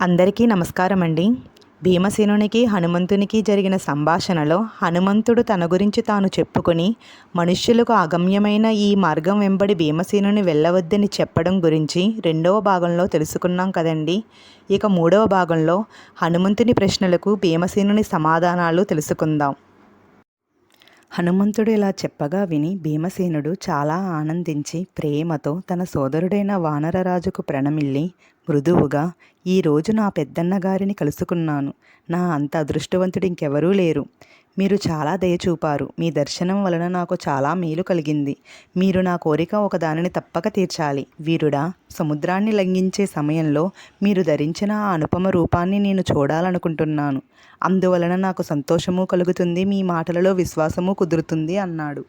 అందరికీ నమస్కారం అండి భీమసేనునికి హనుమంతునికి జరిగిన సంభాషణలో హనుమంతుడు తన గురించి తాను చెప్పుకొని మనుష్యులకు అగమ్యమైన ఈ మార్గం వెంబడి భీమసేనుని వెళ్ళవద్దని చెప్పడం గురించి రెండవ భాగంలో తెలుసుకున్నాం కదండి. ఇక మూడవ భాగంలో హనుమంతుని ప్రశ్నలకు భీమసేనుని సమాధానాలు తెలుసుకుందాం. హనుమంతుడు ఇలా చెప్పగా విని భీమసేనుడు చాలా ఆనందించి ప్రేమతో తన సోదరుడైన వానరరాజుకు ప్రణమిల్లి మృదువుగా ఈరోజు నా పెద్దన్నగారిని కలుసుకున్నాను. నా అంత అదృష్టవంతుడు ఇంకెవరూ లేరు. మీరు చాలా దయ చూపారు. మీ దర్శనం వలన నాకు చాలా మేలు కలిగింది. మీరు నా కోరిక ఒక దానిని తప్పక తీర్చాలి. వీరుడా సముద్రాన్ని లంఘించే సమయంలో మీరు ధరించిన ఆ అనుపమ రూపాన్ని నేను చూడాలనుకుంటున్నాను. అందువలన నాకు సంతోషము కలుగుతుంది. మీ మాటలలో విశ్వాసము కుదురుతుంది అన్నాడు.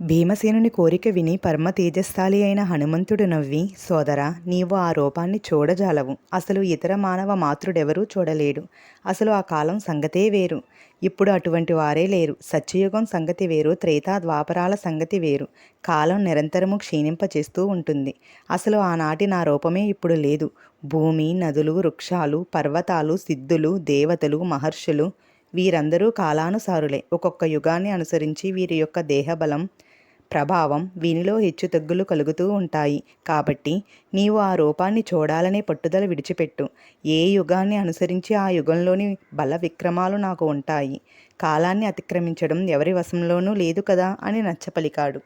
భీమసేనుని కోరిక విని పరమ తేజస్థాలి అయిన హనుమంతుడు నవ్వి సోదరా నీవు ఆ రూపాన్ని చూడజాలవు. అసలు ఇతర మానవ మాతృడెవరూ చూడలేడు. అసలు ఆ కాలం సంగతే వేరు. ఇప్పుడు అటువంటి వారే లేరు. సత్యయుగం సంగతి వేరు. త్రేతా ద్వాపరాల సంగతి వేరు. కాలం నిరంతరము క్షీణింపచేస్తూ ఉంటుంది. అసలు ఆనాటి నా రూపమే ఇప్పుడు లేదు. భూమి నదులు వృక్షాలు పర్వతాలు సిద్ధులు దేవతలు మహర్షులు వీరందరూ కాలానుసారులే. ఒక్కొక్క యుగాన్ని అనుసరించి వీరి యొక్క దేహబలం ప్రభావం వీనిలో హెచ్చుతగ్గులు కలుగుతూ ఉంటాయి. కాబట్టి నీవు ఆ రూపాన్ని చూడాలనే పట్టుదల విడిచిపెట్టు. ఏ యుగాన్ని అనుసరించి ఆ యుగంలోని బల విక్రమాలు నాకు ఉంటాయి. కాలాన్ని అతిక్రమించడం ఎవరి వశంలోనూ లేదు కదా అని నచ్చపలికాడు.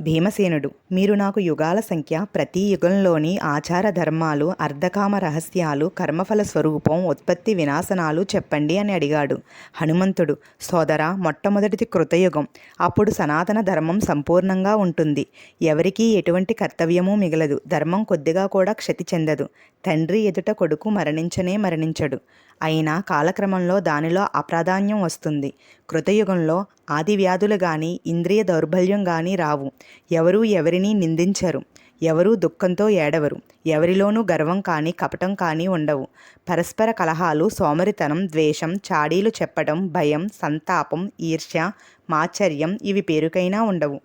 భీమసేనుడు మీరు నాకు యుగాల సంఖ్య ప్రతి యుగంలోని ఆచార ధర్మాలు అర్ధకామ రహస్యాలు కర్మఫల స్వరూపం ఉత్పత్తి వినాశనాలు చెప్పండి అని అడిగాడు. హనుమంతుడు సోదర మొట్టమొదటిది కృతయుగం. అప్పుడు సనాతన ధర్మం సంపూర్ణంగా ఉంటుంది. ఎవరికీ ఎటువంటి కర్తవ్యమూ మిగలదు. ధర్మం కొద్దిగా కూడా క్షతి చెందదు. తండ్రి ఎదుట కొడుకు మరణించనే మరణించడు. అయినా కాలక్రమంలో దానిలో అప్రాధాన్యం వస్తుంది. కృతయుగంలో ఆది వ్యాధులు కానీ ఇంద్రియ దౌర్బల్యం కానీ రావు. ఎవరూ ఎవరినీ నిందించరు. ఎవరూ దుఃఖంతో ఏడవరు. ఎవరిలోనూ గర్వం కానీ కపటం కానీ ఉండవు. పరస్పర కలహాలు సోమరితనం ద్వేషం చాడీలు చెప్పడం భయం సంతాపం ఈర్ష్య మాచర్యం ఇవి పేరుకైనా ఉండవు.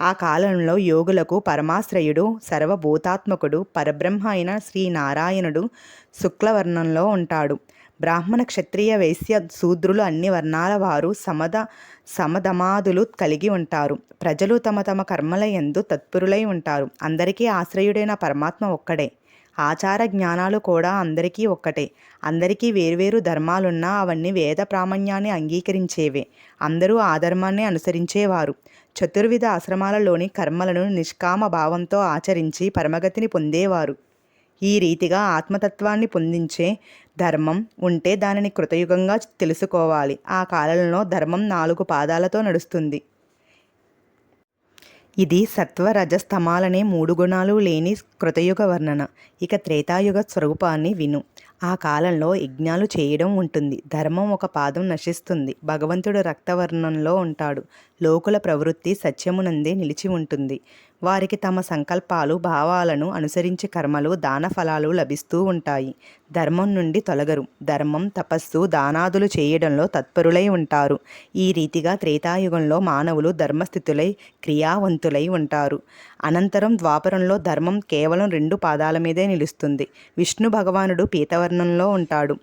ఆ కాలంలో యోగులకు పరమాశ్రయుడు సర్వభూతాత్మకుడు పరబ్రహ్మ అయిన శ్రీనారాయణుడు శుక్లవర్ణంలో ఉంటాడు. బ్రాహ్మణ క్షత్రియ వైశ్య శూద్రులు అన్ని వర్ణాల వారు సమద సమధమాదులు కలిగి ఉంటారు. ప్రజలు తమ తమ కర్మల ఎందు తత్పరులై ఉంటారు. అందరికీ ఆశ్రయుడైన పరమాత్మ ఒక్కడే. ఆచార జ్ఞానాలు కూడా అందరికీ ఒక్కటే. అందరికీ వేర్వేరు ధర్మాలున్నా అవన్నీ వేద ప్రామాణ్యాన్ని అంగీకరించేవే. అందరూ ఆ ధర్మాన్ని అనుసరించేవారు. చతుర్విధ ఆశ్రమాలలోని కర్మలను నిష్కామ భావంతో ఆచరించి పరమగతిని పొందేవారు. ఈ రీతిగా ఆత్మతత్వాన్ని పొందించే ధర్మం ఉంటే దానిని కృతయుగంగా తెలుసుకోవాలి. ఆ కాలంలో ధర్మం నాలుగు పాదాలతో నడుస్తుంది. ఇది సత్వరజస్తమాలనే మూడు గుణాలు లేని కృతయుగ వర్ణన. ఇక త్రేతాయుగ స్వరూపాన్ని విను. ఆ కాలంలో యజ్ఞాలు చేయడం ఉంటుంది. ధర్మం ఒక పాదం నశిస్తుంది. భగవంతుడు రక్తవర్ణంలో ఉంటాడు. లోకుల ప్రవృత్తి సత్యమునందే నిలిచి ఉంటుంది. వారికి తమ సంకల్పాలు భావాలను అనుసరించి కర్మలు దాన ఫలాలు లభిస్తూ ఉంటాయి. ధర్మం నుండి తొలగరు. ధర్మం తపస్సు దానాదులు చేయడంలో తత్పరులై ఉంటారు. ఈ రీతిగా త్రేతాయుగంలో మానవులు ధర్మస్థితులై క్రియావంతులై ఉంటారు. అనంతరం ద్వాపరంలో ధర్మం కేవలం రెండు పాదాల మీదే నిలుస్తుంది. విష్ణు భగవానుడు వాతావరణంలో ఉంటాడు.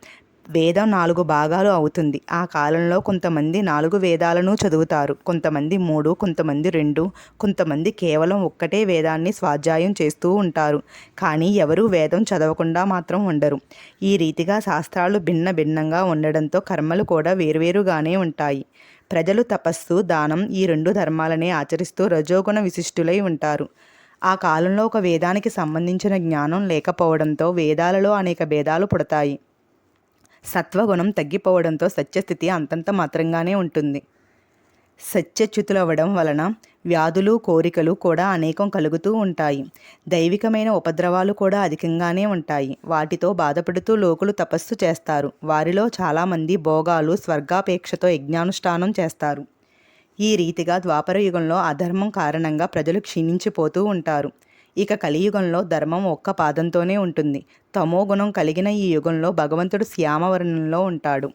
వేదం నాలుగు భాగాలు అవుతుంది. ఆ కాలంలో కొంతమంది నాలుగు వేదాలను చదువుతారు. కొంతమంది మూడు కొంతమంది రెండు కొంతమంది కేవలం ఒక్కటే వేదాన్ని స్వాధ్యాయం చేస్తూ ఉంటారు. కానీ ఎవరూ వేదం చదవకుండా మాత్రం ఉండరు. ఈ రీతిగా శాస్త్రాలు భిన్న భిన్నంగా ఉండడంతో కర్మలు కూడా వేరువేరుగానే ఉంటాయి. ప్రజలు తపస్సు దానం ఈ రెండు ధర్మాలనే ఆచరిస్తూ రజోగుణ విశిష్టులై ఉంటారు. ఆ కాలంలో ఒక వేదానికి సంబంధించిన జ్ఞానం లేకపోవడంతో వేదాలలో అనేక భేదాలు పుడతాయి. సత్వగుణం తగ్గిపోవడంతో సత్యస్థితి అంతంత మాత్రంగానే ఉంటుంది. సత్యచ్యుతులవ్వడం వలన వ్యాధులు కోరికలు కూడా అనేకం కలుగుతూ ఉంటాయి. దైవికమైన ఉపద్రవాలు కూడా అధికంగానే ఉంటాయి. వాటితో బాధపడుతూ లోకులు తపస్సు చేస్తారు. వారిలో చాలామంది భోగాలు స్వర్గాపేక్షతో యజ్ఞానుష్ఠానం చేస్తారు. ఈ రీతిగా ద్వాపర యుగంలో అధర్మం కారణంగా ప్రజలు క్షీణించిపోతూ ఉంటారు. ఇక కలియుగంలో ధర్మం ఒక్క పాదంతోనే ఉంటుంది. తమో గుణం కలిగిన ఈ యుగంలో భగవంతుడు శ్యామవర్ణంలో ఉంటాడు.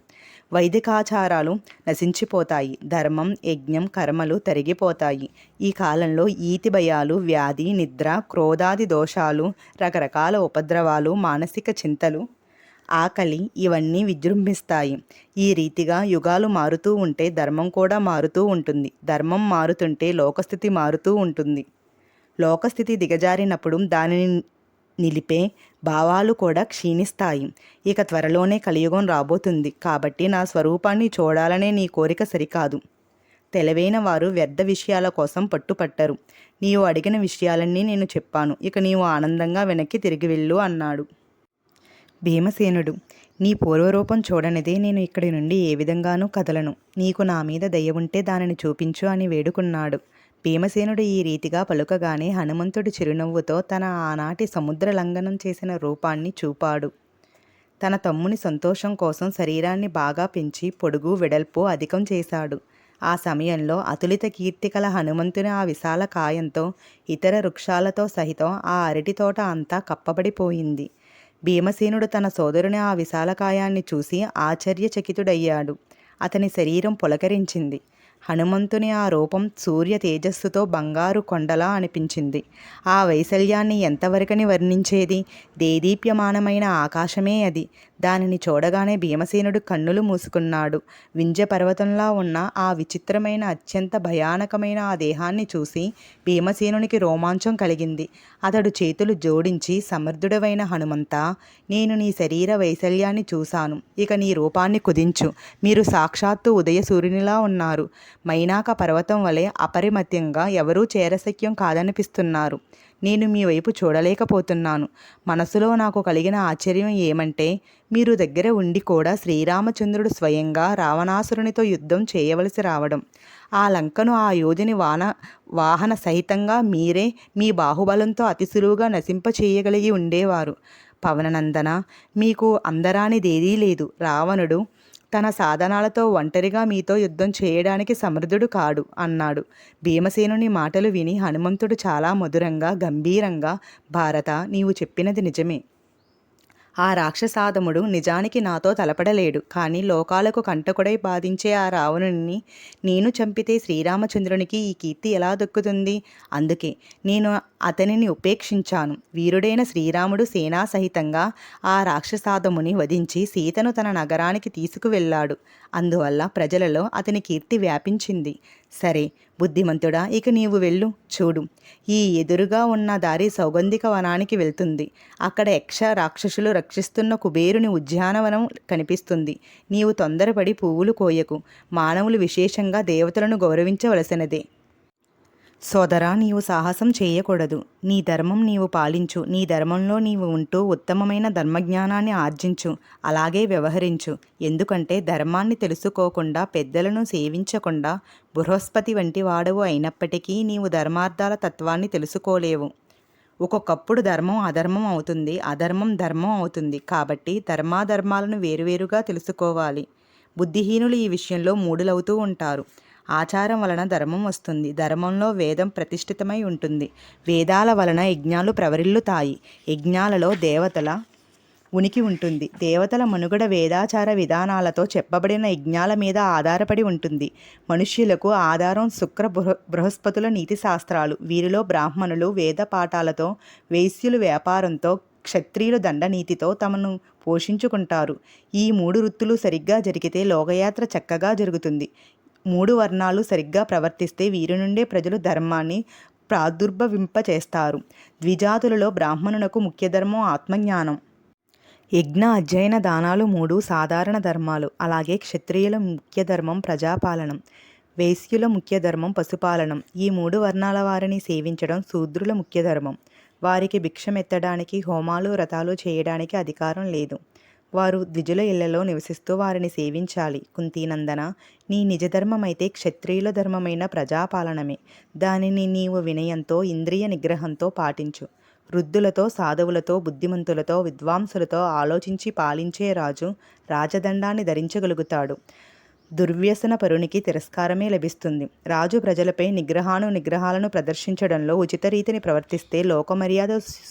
వైదికాచారాలు నశించిపోతాయి. ధర్మం యజ్ఞం కర్మలు తరిగిపోతాయి. ఈ కాలంలో ఈతి భయాలు వ్యాధి నిద్ర క్రోధాది దోషాలు రకరకాల ఉపద్రవాలు మానసిక చింతలు ఆకలి ఇవన్నీ విజృంభిస్తాయి. ఈ రీతిగా యుగాలు మారుతూ ఉంటే ధర్మం కూడా మారుతూ ఉంటుంది. ధర్మం మారుతుంటే లోకస్థితి మారుతూ ఉంటుంది. లోకస్థితి దిగజారినప్పుడు దానిని నిలిపే భావాలు కూడా క్షీణిస్తాయి. ఇక త్వరలోనే కలియుగం రాబోతుంది. కాబట్టి నా స్వరూపాన్ని చూడాలనే నీ కోరిక సరికాదు. తెలివైన వారు వ్యర్థ విషయాల కోసం పట్టుపట్టరు. నీవు అడిగిన విషయాలన్నీ నేను చెప్పాను. ఇక నీవు ఆనందంగా వెనక్కి తిరిగి వెళ్ళు అన్నాడు. భీమసేనుడు నీ పూర్వరూపం చూడనిదే నేను ఇక్కడి నుండి ఏ విధంగానూ కదలను. నీకు నా మీద దయ ఉంటే దానిని చూపించు అని వేడుకున్నాడు. భీమసేనుడు ఈ రీతిగా పలుకగానే హనుమంతుడు చిరునవ్వుతో తన ఆనాటి సముద్ర లంఘనం చేసిన రూపాన్ని చూపాడు. తన తమ్ముని సంతోషం కోసం శరీరాన్ని బాగా పెంచి పొడుగు వెడల్పు అధికం చేశాడు. ఆ సమయంలో అతులిత కీర్తి కల హనుమంతుని ఆ విశాల కాయంతో ఇతర వృక్షాలతో సహితం ఆ అరటి తోట అంతా కప్పబడిపోయింది. భీమసేనుడు తన సోదరుని ఆ విశాలకాయాన్ని చూసి ఆశ్చర్యచకితుడయ్యాడు. అతని శరీరం పులకరించింది. హనుమంతుని ఆ రూపం సూర్య తేజస్సుతో బంగారు కొండలా అనిపించింది. ఆ వైశల్యాన్ని ఎంతవరకని వర్ణించేది? దేదీప్యమానమైన ఆకాశమే అది. దానిని చూడగానే భీమసేనుడు కన్నులు మూసుకున్నాడు. వింజ పర్వతంలా ఉన్న ఆ విచిత్రమైన అత్యంత భయానకమైన ఆ దేహాన్ని చూసి భీమసేనునికి రోమాంచం కలిగింది. అతడు చేతులు జోడించి సమర్థుడవైన హనుమంత నేను నీ శరీర వైశల్యాన్ని చూశాను. ఇక నీ రూపాన్ని కుదించు. మీరు సాక్షాత్తు ఉదయ సూర్యునిలా ఉన్నారు. మైనాక పర్వతం వలె అపరిమితంగా ఎవరూ చేరశక్యం కాదనిపిస్తున్నారు. నేను మీ వైపు చూడలేకపోతున్నాను. మనసులో నాకు కలిగిన ఆశ్చర్యం ఏమంటే మీరు దగ్గర ఉండి కూడా శ్రీరామచంద్రుడు స్వయంగా రావణాసురునితో యుద్ధం చేయవలసి రావడం. ఆ లంకను ఆ యోధిని వాన వాహన సహితంగా మీరే మీ బాహుబలంతో అతి సులువుగా నశింపచేయగలిగి ఉండేవారు. పవననందన మీకు అందరానిదేదీ లేదు. రావణుడు తన సాధనాలతో ఒంటరిగా మీతో యుద్ధం చేయడానికి సమర్థుడు కాడు అన్నాడు. భీమసేనుని మాటలు విని హనుమంతుడు చాలా మధురంగా గంభీరంగా భారత నీవు చెప్పినది నిజమే. ఆ రాక్షసాదముడు నిజానికి నాతో తలపడలేడు కానీ లోకాలకు కంటకుడై బాధించే ఆ రావణుని నేను చంపితే శ్రీరామచంద్రునికి ఈ కీర్తి ఎలా దక్కుతుంది? అందుకే నేను అతనిని ఉపేక్షించాను. వీరుడైన శ్రీరాముడు సేనా సహితంగా ఆ రాక్షసాదముని వధించి సీతను తన నగరానికి తీసుకువెళ్ళాడు. అందువల్ల ప్రజలలో అతని కీర్తి వ్యాపించింది. సరే బుద్ధిమంతుడా ఇక నీవు వెళ్ళు చూడు. ఈ ఎదురుగా ఉన్న దారి సౌగంధిక వనానికి వెళ్తుంది. అక్కడ యక్ష రాక్షసులు రక్షిస్తున్న కుబేరుని ఉద్యానవనం కనిపిస్తుంది. నీవు తొందరపడి పువ్వులు కోయకు. మానవులు విశేషంగా దేవతలను గౌరవించవలసినదే. సోదరా నీవు సాహసం చేయకూడదు. నీ ధర్మం నీవు పాలించు. నీ ధర్మంలో నీవు ఉంటూ ఉత్తమమైన ధర్మజ్ఞానాన్ని ఆర్జించు. అలాగే వ్యవహరించు. ఎందుకంటే ధర్మాన్ని తెలుసుకోకుండా పెద్దలను సేవించకుండా బృహస్పతి వంటి వాడవు అయినప్పటికీ నీవు ధర్మార్థాల తత్వాన్ని తెలుసుకోలేవు. ఒక్కొక్కప్పుడు ధర్మం అధర్మం అవుతుంది. అధర్మం ధర్మం అవుతుంది. కాబట్టి ధర్మాధర్మాలను వేరువేరుగా తెలుసుకోవాలి. బుద్ధిహీనులు ఈ విషయంలో మూడులవుతూ ఉంటారు. ఆచారం వలన ధర్మం వస్తుంది. ధర్మంలో వేదం ప్రతిష్ఠితమై ఉంటుంది. వేదాల వలన యజ్ఞాలు ప్రవరిల్లుతాయి. యజ్ఞాలలో దేవతల ఉనికి ఉంటుంది. దేవతల మనుగడ వేదాచార విధానాలతో చెప్పబడిన యజ్ఞాల మీద ఆధారపడి ఉంటుంది. మనుష్యులకు ఆధారం శుక్ర బృహస్పతుల నీతి శాస్త్రాలు. వీరిలో బ్రాహ్మణులు వేద పాఠాలతో వేశ్యులు వ్యాపారంతో క్షత్రియులు దండనీతితో తమను పోషించుకుంటారు. ఈ మూడు వృత్తులు సరిగ్గా జరిగితే లోకయాత్ర చక్కగా జరుగుతుంది. మూడు వర్ణాలు సరిగ్గా ప్రవర్తిస్తే వీరి నుండే ప్రజలు ధర్మాన్ని ప్రాదుర్భవింపచేస్తారు ద్విజాతులలో బ్రాహ్మణునకు ముఖ్య ధర్మం ఆత్మజ్ఞానం. యజ్ఞ అధ్యయన దానాలు మూడు సాధారణ ధర్మాలు. అలాగే క్షత్రియుల ముఖ్య ధర్మం ప్రజాపాలనం వేశ్యుల ముఖ్య ధర్మం పశుపాలనం. ఈ మూడు వర్ణాల వారిని సేవించడం శూద్రుల ముఖ్య ధర్మం వారికి భిక్షమెత్తడానికి హోమాలు వ్రతాలు చేయడానికి అధికారం లేదు. వారు ద్విజుల ఇళ్ళలో నివసిస్తూ వారిని సేవించాలి. కుంతీనందన నీ నిజధర్మమైతే క్షత్రియుల ధర్మమైన ప్రజాపాలనమే. దానిని నీవు వినయంతో ఇంద్రియ నిగ్రహంతో పాటించు. వృద్ధులతో సాధువులతో బుద్ధిమంతులతో విద్వాంసులతో ఆలోచించి పాలించే రాజు రాజదండాన్ని ధరించగలుగుతాడు. దుర్వ్యసన పరునికి తిరస్కారమే లభిస్తుంది. రాజు ప్రజలపై నిగ్రహాను నిగ్రహాలను ప్రదర్శించడంలో ఉచిత రీతిని ప్రవర్తిస్తే లోకమర్యాద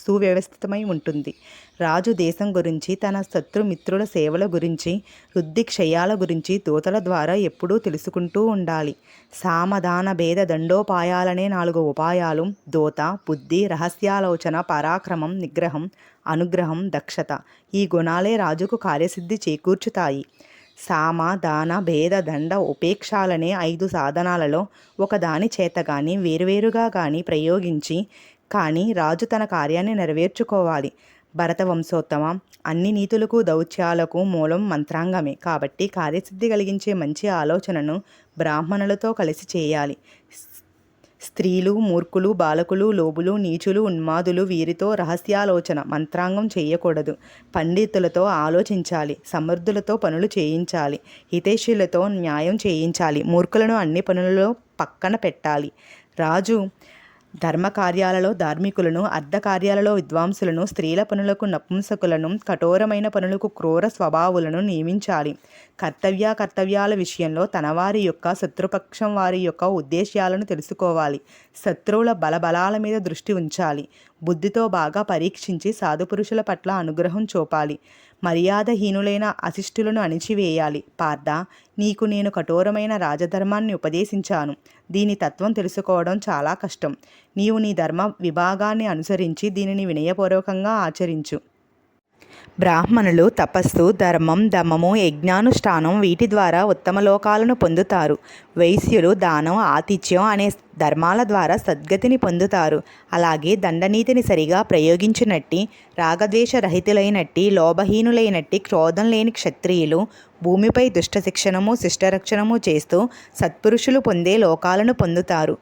సువ్యవస్థితమై ఉంటుంది. రాజు దేశం గురించి తన శత్రుమిత్రుల సేవల గురించి వృద్ధి క్షయాల గురించి దూతల ద్వారా ఎప్పుడూ తెలుసుకుంటూ ఉండాలి. సామధాన భేద దండోపాయాలనే నాలుగు ఉపాయాలు. దూత బుద్ధి రహస్యాలోచన పరాక్రమం నిగ్రహం అనుగ్రహం దక్షత. ఈ గుణాలే రాజుకు కార్యసిద్ధి చేకూర్చుతాయి. సామ దాన భేద దండ ఉపేక్షాలనే ఐదు సాధనాలలో ఒకదాని చేత కానీ వేరువేరుగా కానీ ప్రయోగించి కానీ రాజు తన కార్యాన్ని నెరవేర్చుకోవాలి. భరత వంశోత్తమ అన్ని నీతులకు దౌత్యాలకు మూలం మంత్రాంగమే. కాబట్టి కార్యసిద్ధి కలిగించే మంచి ఆలోచనను బ్రాహ్మణులతో కలిసి చేయాలి. స్త్రీలు మూర్ఖులు బాలకులు లోబులు నీచులు ఉన్మాదులు వీరితో రహస్యాలోచన మంత్రాంగం చేయకూడదు. పండితులతో ఆలోచించాలి సమర్థులతో పనులు చేయించాలి హితేషులతో న్యాయం చేయించాలి మూర్ఖులను అన్ని పనులలో పక్కన పెట్టాలి. రాజు ధర్మ కార్యాలలో ధార్మికులను అర్ధకార్యాలలో విద్వాంసులను స్త్రీల పనులకు నపుంసకులను కఠోరమైన పనులకు క్రూర స్వభావులను నియమించాలి. కర్తవ్య కర్తవ్యాల విషయంలో తనవారి యొక్క శత్రుపక్షం వారి యొక్క ఉద్దేశ్యాలను తెలుసుకోవాలి. శత్రువుల బలబలాల మీద దృష్టి ఉంచాలి. బుద్ధితో బాగా పరీక్షించి సాధుపురుషుల పట్ల అనుగ్రహం చూపాలి. మర్యాదహీనులైన అశిష్టులను అణిచివేయాలి. పార్థ నీకు నేను కఠోరమైన రాజధర్మాన్ని ఉపదేశించాను. దీని తత్వం తెలుసుకోవడం చాలా కష్టం. నీవు నీ ధర్మ విభాగాన్ని అనుసరించి దీనిని వినయపూర్వకంగా ఆచరించు. బ్రాహ్మణులు తపస్సు ధర్మం దమము యజ్ఞానుష్ఠానం వీటి ద్వారా ఉత్తమ లోకాలను పొందుతారు. వైశ్యులు దానం ఆతిథ్యం అనే ధర్మాల ద్వారా సద్గతిని పొందుతారు. అలాగే దండనీతిని సరిగా ప్రయోగించినట్టి రాగద్వేషరహితులైనట్టి లోభహీనులైనట్టి క్రోధం లేని క్షత్రియులు భూమిపై దుష్ట శిక్షణము శిష్టరక్షణము చేస్తూ సత్పురుషులు పొందే లోకాలను పొందుతారు.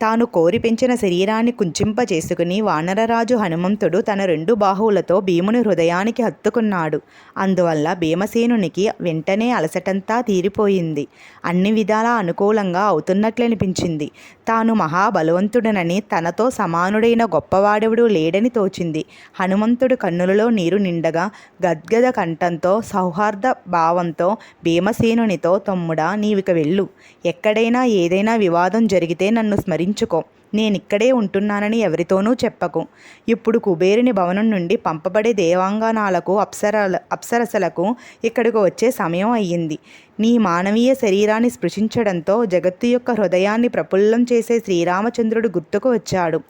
తాను కోరి పెంచిన శరీరాన్ని కుంచింపచేసుకుని వానరరాజు హనుమంతుడు తన రెండు బాహువులతో భీముని హృదయానికి హత్తుకున్నాడు. అందువల్ల భీమసేనునికి వెంటనే అలసటంతా తీరిపోయింది. అన్ని విధాలా అనుకూలంగా అవుతున్నట్లనిపించింది. తాను మహాబలవంతుడనని తనతో సమానుడైన గొప్పవాడెవడు లేడని తోచింది. హనుమంతుడు కన్నులలో నీరు నిండగా గద్గద కంఠంతో సౌహార్ద భావంతో భీమసేనునితో తమ్ముడా నీవిక వెళ్ళు. ఎక్కడైనా ఏదైనా వివాదం జరిగితే నన్ను పట్టించుకో. నేనిక్కడే ఉంటున్నానని ఎవరితోనూ చెప్పకు. ఇప్పుడు కుబేరుని భవనం నుండి పంపబడే దేవాంగనాలకు అప్సరల అప్సరసలకు ఇక్కడికి వచ్చే సమయం అయ్యింది. నీ మానవీయ శరీరాన్ని స్పృశించడంతో జగత్తు యొక్క హృదయాన్ని ప్రఫుల్లం చేసే శ్రీరామచంద్రుడు గుర్తుకు వచ్చాడు.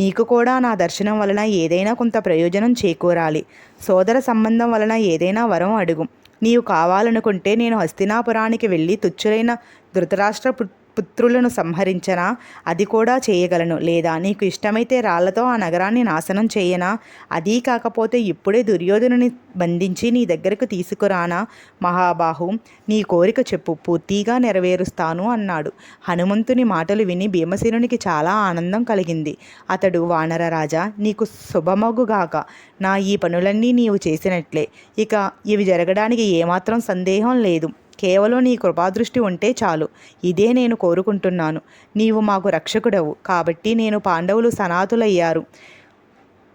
నీకు కూడా నా దర్శనం వలన ఏదైనా కొంత ప్రయోజనం చేకూరాలి. సోదర సంబంధం వలన ఏదైనా వరం అడుగు. నీవు కావాలనుకుంటే నేను హస్తినాపురానికి వెళ్ళి తుచ్చులైన ధృతరాష్ట్ర పుత్రులను సంహరించనా? అది కూడా చేయగలను. లేదా నీకు ఇష్టమైతే రాళ్ళతో ఆ నగరాన్ని నాశనం చేయనా? అదీ కాకపోతే ఇప్పుడే దుర్యోధనుని బంధించి నీ దగ్గరకు తీసుకురానా? మహాబాహు నీ కోరిక చెప్పు. పూర్తిగా నెరవేరుస్తాను అన్నాడు. హనుమంతుని మాటలు విని భీమసేనునికి చాలా ఆనందం కలిగింది. అతడు వానరరాజా నీకు శుభమగుగాక. నా ఈ పనులన్నీ నీవు చేసినట్లే. ఇక ఇవి జరగడానికి ఏమాత్రం సందేహం లేదు. కేవలం నీ కృపాదృష్టి ఉంటే చాలు. ఇదే నేను కోరుకుంటున్నాను. నీవు మాకు రక్షకుడవు. కాబట్టి నేను పాండవులు సనాతులయ్యారు.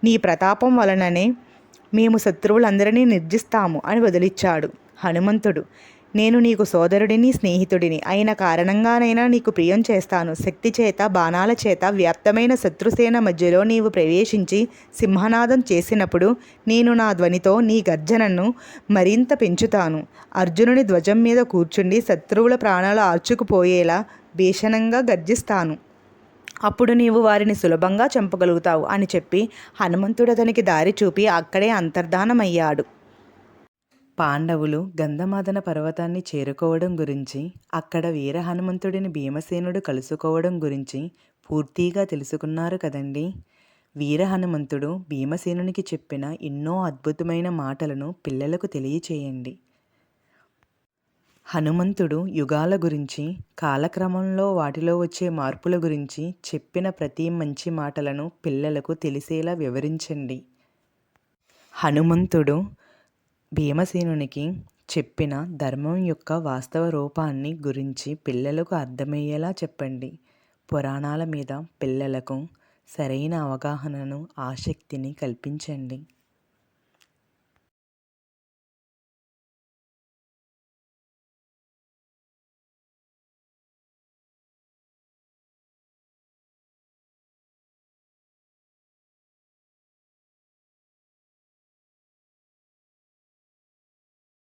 నీ ప్రతాపం వలననే మేము శత్రువులందరినీ నిర్జిస్తాము అని వదిలిచ్చాడు హనుమంతుడు. నేను నీకు సోదరుడిని స్నేహితుడిని. అయిన కారణంగానైనా నీకు ప్రియం చేస్తాను. శక్తి చేత బాణాల చేత వ్యాప్తమైన శత్రుసేన మధ్యలో నీవు ప్రవేశించి సింహనాదం చేసినప్పుడు నేను నా ధ్వనితో నీ గర్జనను మరింత పెంచుతాను. అర్జునుని ధ్వజం మీద కూర్చుండి శత్రువుల ప్రాణాలు ఆర్చుకుపోయేలా భీషణంగా గర్జిస్తాను. అప్పుడు నీవు వారిని సులభంగా చంపగలుగుతావు అని చెప్పి హనుమంతుడు అతనికి దారి చూపి అక్కడే అంతర్ధానమయ్యాడు. పాండవులు గంధమాదన పర్వతాన్ని చేరుకోవడం గురించి అక్కడ వీర హనుమంతుడిని భీమసేనుడు కలుసుకోవడం గురించి పూర్తిగా తెలుసుకున్నారు కదండి? వీర హనుమంతుడు భీమసేనునికి చెప్పిన ఎన్నో అద్భుతమైన మాటలను పిల్లలకు తెలియచేయండి. హనుమంతుడు యుగాల గురించి కాలక్రమంలో వాటిలో వచ్చే మార్పుల గురించి చెప్పిన ప్రతి మంచి మాటలను పిల్లలకు తెలిసేలా వివరించండి. హనుమంతుడు భీమసేనునికి చెప్పిన ధర్మం యొక్క వాస్తవ రూపాన్ని గురించి పిల్లలకు అర్థమయ్యేలా చెప్పండి. పురాణాల మీద పిల్లలకు సరైన అవగాహనను ఆసక్తిని కల్పించండి.